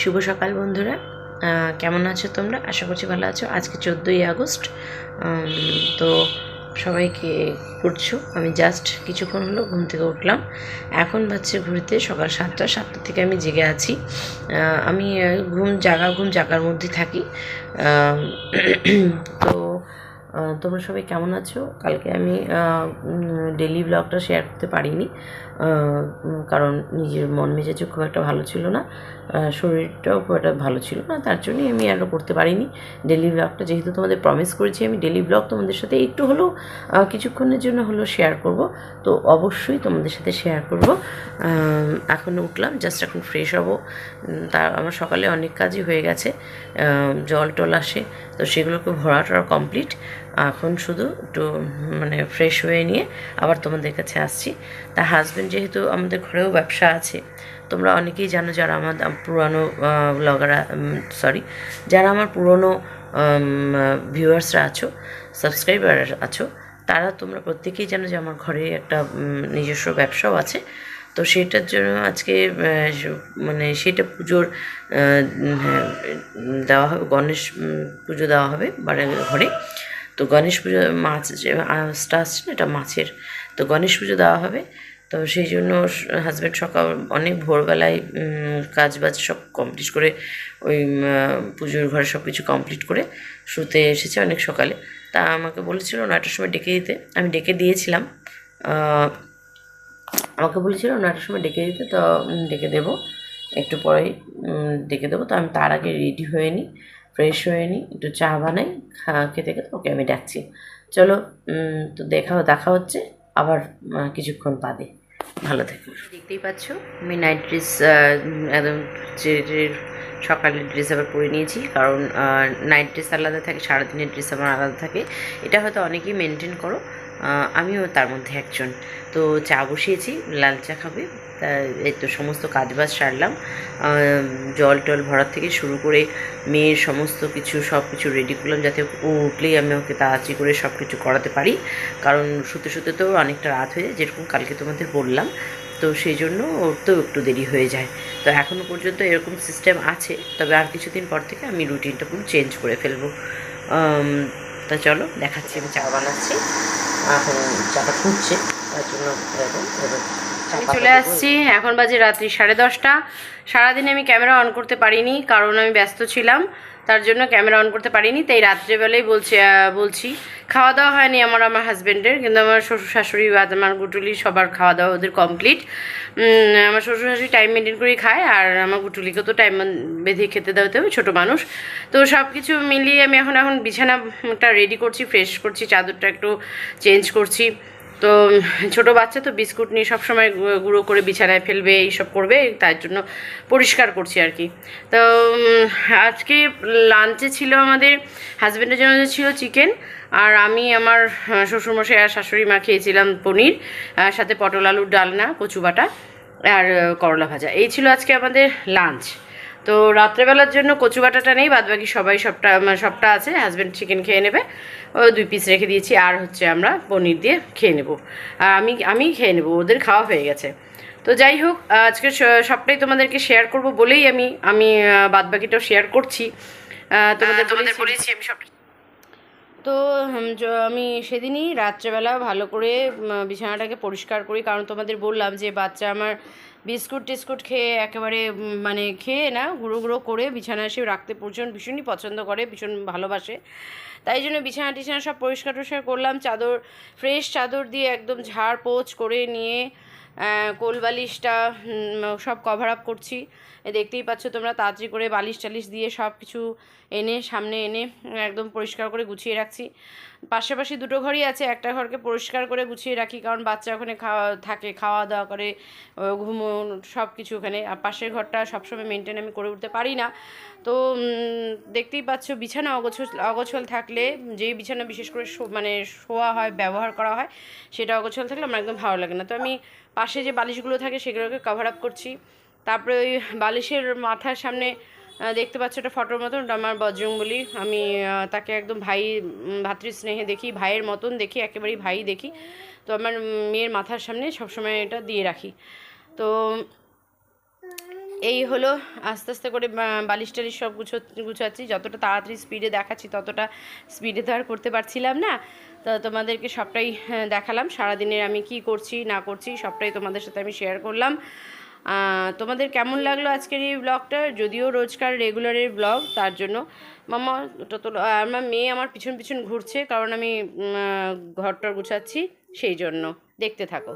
শুভ সকাল বন্ধুরা। কেমন আছো তোমরা? আশা করছি ভালো আছো। আজকে চোদ্দোই আগস্ট। তো সবাইকে করছ। আমি জাস্ট কিছুক্ষণ হলো ঘুম থেকে উঠলাম। এখন বাচ্চা ঘুরতে সকাল সাতটা। সাতটা থেকে আমি জেগে আছি। আমি ঘুম জাগা, ঘুম জাগার মধ্যে থাকি। তো তোমরা সবাই কেমন আছো? কালকে আমি ডেলি ব্লগটা শেয়ার করতে পারিনি কারণ নিজের মন মেজাজও খুব একটা ভালো ছিল না শরীরটাও খুব একটা ভালো ছিল না, তার জন্যই আমি আরও করতে পারিনি। ডেলি ব্লগটা যেহেতু তোমাদের প্রমিস করেছি, আমি ডেলি ব্লগ তোমাদের সাথে একটু হলেও কিছুক্ষণের জন্য হলেও শেয়ার করব। তো অবশ্যই তোমাদের সাথে শেয়ার করব। এখন উঠলাম জাস্ট এখন ফ্রেশ হব। তার আমার সকালে অনেক কাজই হয়ে গেছে জল টল আসে তো সেগুলোকে ভরা টরা কমপ্লিট। এখন শুধু একটু মানে ফ্রেশ হয়ে নিয়ে আবার তোমাদের কাছে আসছি। তা হাজব্যান্ড যেহেতু আমাদের ঘরেও ব্যবসা আছে, তোমরা অনেকেই জানো যারা আমার আম- পুরানো ব্লগাররা সরি যারা আমার পুরনো ভিউয়ার্সরা আছো সাবস্ক্রাইবার আছো, তারা তোমরা প্রত্যেকেই জানো যে আমার ঘরে একটা নিজস্ব ব্যবসাও আছে। তো সেটার জন্য আজকে মানে সেটা পুজোর হ্যাঁ, দেওয়া হবে গণেশ পুজো দেওয়া হবে ঘরে। তো গণেশ পুজো মাছ যে আঁচটা আসছে না এটা মাছের। তো গণেশ পুজো দেওয়া হবে। তো সেই জন্য হাজব্যান্ড সকাল অনেক ভোরবেলায় কাজ বাজ সব কমপ্লিট করে ওই পুজোর ঘরে সব কিছু কমপ্লিট করে শুতে এসেছে অনেক সকালে। তা আমাকে বলেছিল নয়টার সময় ডেকে দিতে। আমি ডেকে দিয়েছিলাম। আমাকে বলেছিল নয়টার সময় ডেকে দিতে, তো ডেকে দেবো। একটু পরেই ডেকে দেবো। তো আমি তার আগে রেডি হয়ে নিই ফ্রেশ হয়ে নিই, একটু চা বানাই খেতে খেতে ওকে আমি ডাকছি। চলো তো দেখা দেখা হচ্ছে, আবার কিছুক্ষণ বাদে। ভালো থেকো। দেখতেই পাচ্ছ, আমি নাইট ড্রেস একদম সকালের ড্রেস আবার পরে নিয়েছি, কারণ নাইট ড্রেস আলাদা থাকে, সারাদিনের ড্রেস আমার আলাদা থাকে। এটা হয়তো অনেকেই মেনটেন করো আমিও তার মধ্যে একজন। তো চা বসিয়েছি, লাল চা খাবে। তা এই তো সমস্ত কাজবাজ সারলাম। জল টল ভরার থেকে শুরু করে মেয়ের সমস্ত কিছু, সব কিছু রেডি করলাম যাতে ও উঠলেই আমি ওকে তাড়াতাড়ি করে সব কিছু করাতে পারি। কারণ শুতে শুতে তো অনেকটা রাত হয়ে যায়, যেরকম কালকে তোমাদের বললাম। তো সেই জন্য ওর তো একটু দেরি হয়ে যায়। তো এখনও পর্যন্ত এরকম সিস্টেম আছে, তবে আর কিছুদিন পর থেকে আমি রুটিনটা পুরো চেঞ্জ করে ফেলব। তা চলো, দেখাচ্ছি আমি চা বানাচ্ছি। এখন যারা খুঁজছে তার জন্য এরকম পাতা চলে আসছি। এখন বাজে রাত্রি সাড়ে দশটা। সারাদিনে আমি ক্যামেরা অন করতে পারিনি কারণ আমি ব্যস্ত ছিলাম তার জন্য ক্যামেরা অন করতে পারিনি। তাই রাত্রেবেলায় বলছি বলছি খাওয়া দাওয়া হয়নি আমার আমার হাজব্যান্ডের কিন্তু আমার শ্বশুর শাশুড়ি বা আমার গুটুলি সবার খাওয়া দাওয়া ওদের কমপ্লিট আমার শ্বশুর শাশুড়ি টাইম মেনটেন করেই খায় আর আমার গুটুলিকে তো টাইম বেঁধে খেতে দেওয়াতে হবে ছোটো মানুষ। তো সব কিছু মিলিয়ে আমি এখন এখন বিছানাটা রেডি করছি ফ্রেশ করছি চাদরটা একটু চেঞ্জ করছি। তো ছোট বাচ্চা তো বিস্কুট নিয়ে সবসময় গুঁড়ো করে বিছানায় ফেলবে, এইসব করবে, তার জন্য পরিষ্কার করছি আর কি। তো আজকে লাঞ্চে ছিল আমাদের হাজব্যান্ডের জন্য ছিল চিকেন, আর আমি আমার শ্বশুরমশাই আর শাশুড়ি মা খেয়েছিলাম পনির, আর সাথে পটল আলুর ডালনা কচু বাটা আর করলা ভাজা। এই ছিল আজকে আমাদের লাঞ্চ। তো রাত্রেবেলার জন্য কচু বাটাটা নেই বাদ বাকি সবাই সবটা সবটা আছে হাজব্যান্ড চিকেন খেয়ে নেবে। ও দুই পিস রেখে দিয়েছি আর হচ্ছে আমরা পনির দিয়ে খেয়ে নেব। আর আমি আমি খেয়ে নেব ওদের খাওয়া হয়ে গেছে। তো যাই হোক আজকে সবটাই তোমাদেরকে শেয়ার করব বলেই আমি আমি বাদবাকিটাও শেয়ার করছি। তোমাদের তোমাদের বলেছি আমি সব তো আমি সেদিনই রাত্রেবেলা ভালো করে বিছানাটাকে পরিষ্কার করি। কারণ তোমাদের বললাম যে, বাচ্চা আমার বিস্কুট টিস্কুট খেয়ে একেবারে মানে খেয়ে না, গুঁড়ো গুঁড়ো করে বিছানা এসে রাখতে প্রচুর ভীষণই পছন্দ করে, ভীষণ ভালোবাসে। তাই জন্য বিছানা টিছানা সব পরিষ্কার টরিষ্কার করলাম। চাদর, ফ্রেশ চাদর দিয়ে একদম ঝাড় পোছ করে নিয়ে কোল বালিশটা সব কভার আপ করছি। দেখতেই পাচ্ছ তোমরা, তাড়াতাড়ি করে বালিশ টালিশ দিয়ে সব কিছু এনে, সামনে এনে, একদম পরিষ্কার করে গুছিয়ে রাখছি। পাশাপাশি দুটো ঘরই আছে, একটা ঘরকে পরিষ্কার করে গুছিয়ে রাখি, কারণ বাচ্চা ওখানে খাওয়া, থাকে, খাওয়া দাওয়া করে ঘুমো সব কিছু ওখানে। আর পাশের ঘরটা সবসময় মেনটেন আমি করে উঠতে পারি না। তো দেখতেই পাচ্ছ বিছানা অগোছল অগোছল থাকলে, যেই বিছানা বিশেষ করে মানে শোয়া হয়, ব্যবহার করা হয়, সেটা অগোছল থাকলে আমার একদম ভালো লাগে না। তো আমি পাশে যে বালিশগুলো থাকে সেগুলোকে কভার আপ করছি। তারপরে ওই বালিশের মাথার সামনে দেখতে পাচ্ছ একটা ফটোর মতন আমার বজরং বলি আমি তাকে একদম ভাই ভাতৃস্নেহে দেখি, ভাইয়ের মতন দেখি, একেবারেই ভাই দেখি। তো আমার মেয়ের মাথার সামনে সবসময় এটা দিয়ে রাখি। তো এই হলো আস্তে আস্তে করে বালিশ টালিশ সব গুছো, গুছাচ্ছি। যতটা তাড়াতাড়ি স্পিডে দেখাচ্ছি, ততটা স্পিডে তো আর করতে পারছিলাম না। তো তোমাদেরকে সবটাই দেখালাম। সারাদিনের আমি কি করছি, না করছি, সবটাই তোমাদের সাথে আমি শেয়ার করলাম। তোমাদের কেমন লাগল আজকের এই ব্লগটা যদিও রোজকার রেগুলারের ব্লগ তার জন্য মামা ওটা তো আমার মেয়ে আমার পিছন পিছন ঘুরছে, কারণ আমি ঘরটর গুছাচ্ছি, সেই জন্য। দেখতে থাকো।